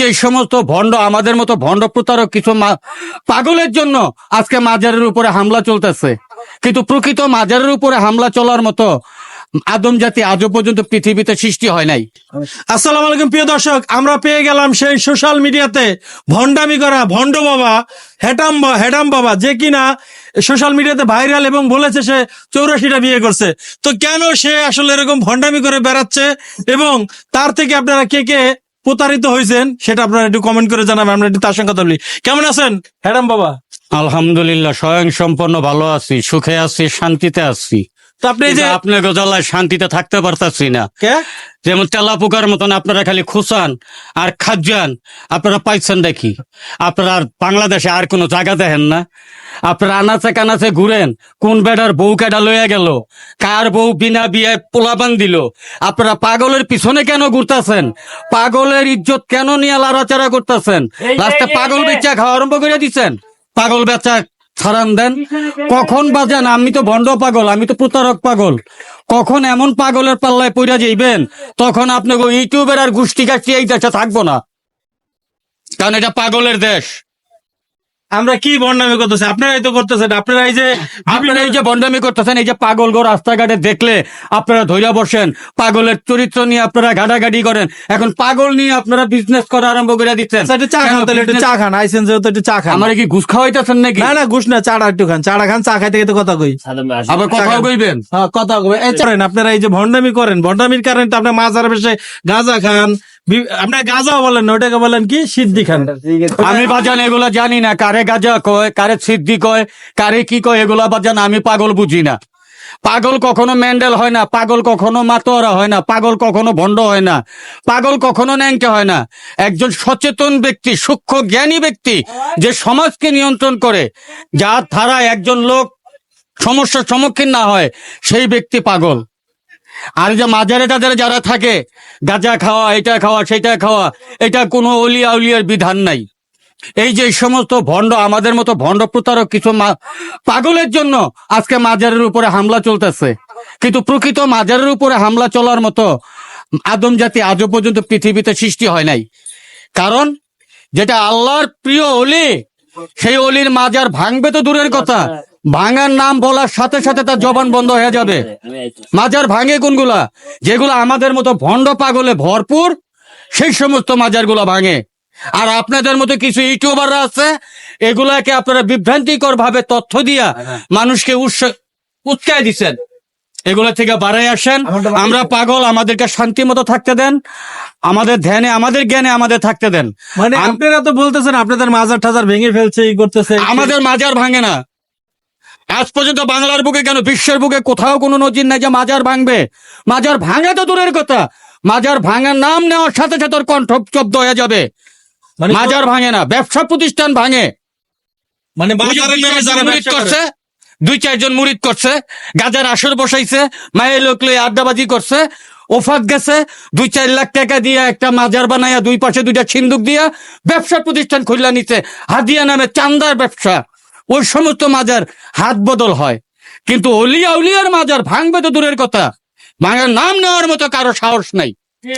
যে সমস্ত ভণ্ড, আমাদের মতো ভণ্ড প্রতারক কিছু পাগলের জন্য আজকে মাজারের উপরে হামলা চলতেছে। কিন্তু প্রকৃত মাজারের উপরে হামলা চলার মতো আদম জাতি আজও পর্যন্ত পৃথিবীতে সৃষ্টি হয় নাই। আসসালামু আলাইকুম, প্রিয় দর্শক, আমরা পেয়ে গেলাম সেই সোশ্যাল মিডিয়াতে ভণ্ডামি করা ভণ্ড বাবা, হেটাম হেডাম বাবা, যে কিনা সোশ্যাল মিডিয়াতে ভাইরাল এবং বলেছে সে চৌরাশিটা বিয়ে করছে। তো কেন সে আসলে এরকম ভণ্ডামি করে বেড়াচ্ছে এবং তার থেকে আপনারা কে কে প্রতারিত হয়েছেন, সেটা আপনারা একটু কমেন্ট করে জানাবেন, আমরা একটু তার সঙ্গে কথা বলি। কেমন আছেন? হ্যাডাম বাবা। আলহামদুলিল্লাহ স্বয়ং সম্পন্ন ভালো আছি, সুখে আছি, শান্তিতে আছি। তো আপনি যে আপনার গজালায় শান্তিতে থাকতে পারতাছি না। যেমন তেলা পোকার মতন আপনারা খালি খুসান আর খাজান আপনারা পাইছেন দেখি। আপনারা বাংলাদেশে আর কোনো জায়গা দেখেন না। আপনারা আনাচে কানাচে ঘুরেন কোন বেটার বউ কেডা লইয়া গেল কার বউ বিনা বিয়ে পোলাবান দিল আপনারা পাগলের পিছনে কেন ঘুরতেছেন? পাগলের ইজ্জত কেন নিয়ে লাড়াচাড়া করতেছেন? লাস্টে পাগল বেচা খাওয়া আরম্ভ করে দিচ্ছেন পাগল বেচা ছাড়ান দেন। কখন বাজান আমি তো ভণ্ড পাগল, আমি তো প্রতারক পাগল। কখন এমন পাগলের পাল্লায় পড়া যাইবেন? তখন আপনাকে ইউটিউবের আর গোষ্ঠী কাছে এই দেশে থাকব না। কারণ এটা পাগলের দেশ। আমরা কি ভণ্ডামি করতেছি? আপনারাই তো করতেছেন। আপনারা এই যে আপনারা এই যে বন্ডামি করতেছেন এই যে পাগল গো রাস্তাঘাটে দেখলে আপনারা ধৈর্য বসেন। পাগলের চরিত্র নিয়ে আপনারা ঘাটাঘাটি করেন। এখন পাগল নিয়ে আপনারা বিজনেস করা আরম্ভ করে দিচ্ছেন। চা খান তাহলে একটু চা খান। আইসেন যেহেতু একটু চা খান। আমার কি ঘুষ খাওয়াইতেছেন নাকি? না না ঘুষ না চাটা একটু খান। চাটা খান চা খাইতে খাইতে কথা কই। আবার কথাও কইবেন। হ্যাঁ কথা কই এই করেন আপনারা এই যে ভণ্ডামি করেন। ভণ্ডামির কারণে তো আপনার মাজার বেশে গাঁজা খান। আপনার গাজা বলেন না ওটাকে বলেন কি? সিদ্ধি খান। আমি বাজান এগুলো জানি না। কারে গাজা কয় কারে সিদ্ধি কয় কারে কি কয় এগুলা বাজান আমি পাগল বুঝি না। পাগল কখনো ম্যান্ডেল হয় না পাগল কখনো মাতোয়ারা হয় না পাগল কখনো ভণ্ড হয় না পাগল কখনো ন্যাংকে হয় না। একজন সচেতন ব্যক্তি সূক্ষ্ম জ্ঞানী ব্যক্তি যে সমাজকে নিয়ন্ত্রণ করে যার ধারায় একজন লোক সমস্যার সম্মুখীন না হয় সেই ব্যক্তি পাগল। আর যে মাজারে টাজারে যারা থাকে, গাঁজা খাওয়া, এটা খাওয়া, সেটা খাওয়া, এটা কোনো অলিয়া উলিয়ার বিধান নাই। এই যে সমস্ত ভণ্ড, আমাদের মতো ভণ্ড প্রতারক কিছু পাগলের জন্য আজকে মাজারের উপরে হামলা চলতেছে। কিন্তু প্রকৃত মাজারের উপরে হামলা চলার মতো আদম জাতি আজও পর্যন্ত পৃথিবীতে সৃষ্টি হয় নাই। কারণ যেটা আল্লাহর প্রিয় অলি, সেই অলির মাজার ভাঙবে তো দূরের কথা। ভাঙার নাম বলার সাথে সাথে তার জবান বন্ধ হয়ে যাবে। মাজার ভাঙে কোনগুলা? যেগুলো আমাদের মতো ভণ্ড পাগলে ভরপুর সেই সমস্ত মাজারগুলো ভাঙে। আর আপনাদের মতো কিছু ইউটিউবাররা আছে এগুলাকে আপনারা বিভ্রান্তিকর ভাবে তথ্য দিয়া মানুষকে উৎসাহ দিচ্ছেন এগুলা থেকে বাড়াই আসেন। আমরা পাগল আমাদেরকে শান্তি মতো থাকতে দেন। আমাদের ধ্যানে আমাদের জ্ঞানে আমাদের থাকতে দেন। মানে আপনারা তো বলতেছেন আপনাদের মাজার টাজার ভেঙে ফেলছে এই করতেছে। আমাদের মাজার ভাঙে না। আজ পর্যন্ত বাংলার বুকে কেন বিশ্বের বুকে কোথাও কোনো নজির নাই যে মাজার ভাঙবে? মাজার ভাঙা তো দূরের কথা। মাজার ভাঙার নাম নেওয়ার সাথে সাথে ওর কণ্ঠ শব্দ হয়ে যাবে। মানে মাজার ভাঙে না ব্যবসা প্রতিষ্ঠান ভাঙে। মানে করছে দুই চারজন মুরিদ করছে গাজার আসর বসাইছে মায়ের লোক লই আড্ডাবাজি করছে ওফাত গেছে দুই চার লাখ টাকা দিয়ে একটা মাজার বানাইয়া দুই পাশে দুইটা ছিন্দুক দিয়া ব্যবসা প্রতিষ্ঠান খুললা নিতে হাদিয়া নামে চান্দার ব্যবসা। ওই সমস্ত মাজার হাত বদল হয়। কিন্তু অলিয়া উলিয়ার মাজার ভাঙবে তো দূরের কথা। ভাঙার নাম নেওয়ার মতো কারও সাহস নাই।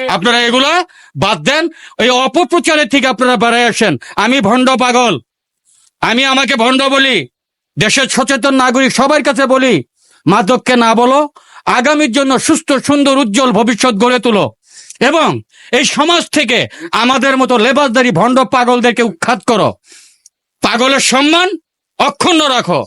আপনারা এগুলা বাদ দেন। ওই অপপ্রচারের থেকে আপনারা বেড়ায় আসেন। আমি ভণ্ড পাগল। আমি আমাকে ভণ্ড বলি। দেশের সচেতন নাগরিক সবার কাছে বলি মাদককে না বলো আগামীর জন্য সুস্থ সুন্দর উজ্জ্বল ভবিষ্যৎ গড়ে তুলো। এবং এই সমাজ থেকে আমাদের মতো লেবাসদারি ভণ্ড পাগলদেরকে উৎখাত করো। পাগলের সম্মান অক্ষুণ্ণ রাখো।